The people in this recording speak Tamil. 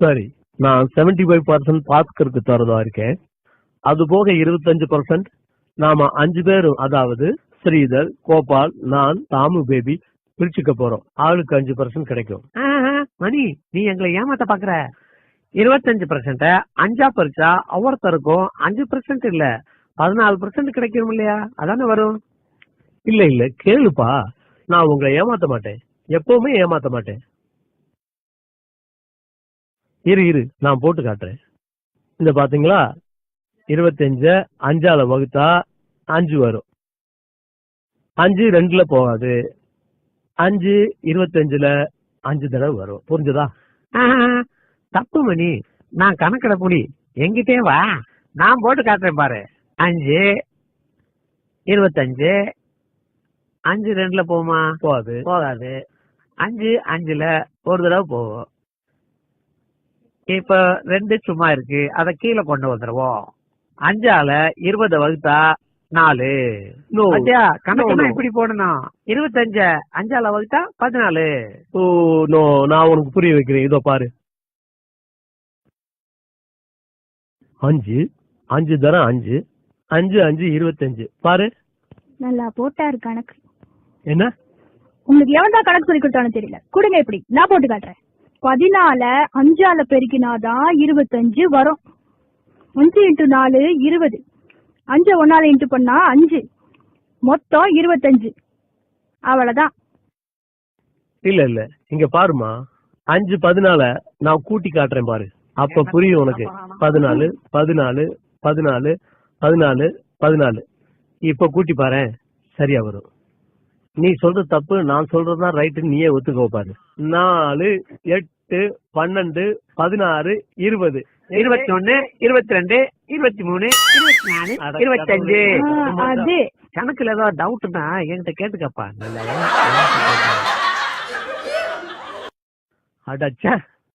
சரி நான் 75% ஃபைவ் பர்சன்ட் பாஸ்கருக்கு தரதா இருக்கேன். அது போக இருபத்தஞ்சு பர்சன்ட் நாம அஞ்சு பேரும் அதாவது ஸ்ரீதர் கோபால் நான் தாமு பேபி பிரிச்சுக்க போறோம். ஆளுக்கு அஞ்சு பர்சன்ட் கிடைக்கும். மணி நீ எங்களை ஏமாத்த பாக்குற? இருபத்தஞ்சு பர்சன்ட் அஞ்சா பறிச்சா ஒவ்வொருத்தருக்கும் அஞ்சு பர்சன்ட் இல்ல. பதினாலு பர்சன்ட் கிடைக்கும் இல்லையா? அதானே வரும். இல்ல இல்ல கேளுப்பா. நான் உங்களை ஏமாத்த மாட்டேன். எப்பவுமே ஏமாத்த மாட்டேன். இரு இரு. நான் போட்டு காட்டுறேன். இந்த பாத்தீங்களா? இருபத்தஞ்ச அஞ்சால வகுத்தா அஞ்சு வரும். அஞ்சு ரெண்டுல போகாது. அஞ்சு இருபத்தஞ்சுல அஞ்சு தடவை வரும். புரிஞ்சதா? தப்பு மணி. நான் கணக்கிட புலி எங்கிட்டே வா. நான் போட்டு காட்டுறேன் பாரு. அஞ்சு இருபத்தஞ்சு. அஞ்சு ரெண்டுல போகுமா? போகாது. போகாது. அஞ்சு அஞ்சுல ஒரு தடவை போகும். இப்ப ரெண்டு சும்மா இருக்கு. அத கீழே கொண்டு வந்துருவோம். அஞ்சால இருபது வகுத்தா நாலு. கணக்கு. இப்படி போடணும். இருபத்தஞ்ச அஞ்சால வகுத்தா பதினாலு. ஓ நோ நான் உனக்கு புரிய வைக்கிறேன். இதோ பாரு. அஞ்சு அஞ்சு தரம் அஞ்சு. அஞ்சு அஞ்சு இருபத்தஞ்சு. பாரு. நல்லா போட்டாரு கணக்கு. என்ன? உங்களுக்கு எவன் தான் கணக்கு சொல்லி கொடுத்தானு தெரியல. கொடுங்க இப்படி. நான் போட்டு காட்டுறேன். பதினால அஞ்சால பெருக்கினாதான் இருபத்தஞ்சு வரும். அஞ்சு இன்ட்டு நாலு இருபது. அஞ்சு ஒன்னால இன்ட்டு பண்ணா அஞ்சு. மொத்தம் இருபத்தஞ்சு. அவ்வளவுதான். இல்ல இல்ல. இங்க பாருமா அஞ்சு பதினால நான் கூட்டி காட்டுறேன் பாரு. அப்ப புரியும் உனக்கு. பதினாலு பதினாலு பதினாலு பதினாலு பதினாலு. இப்ப கூட்டி பாரு சரியா வரும். நீ சொல்றது தப்பு நான் சொல்றதுதான் ரைட்டு நீயே ஒத்துக்கோ பாரு. நாலு எட்டு பன்னெண்டு பதினாறு இருபது. இருபத்தி ஒண்ணு இருபத்தி ரெண்டு இருபத்தி மூணு இருபத்தி நாலு அட இருபத்தஞ்சு ஆ, அது. கணக்குல ஏதோ டவுட்னா என்கிட்ட கேட்டுக்கப்பா. அடச்சா.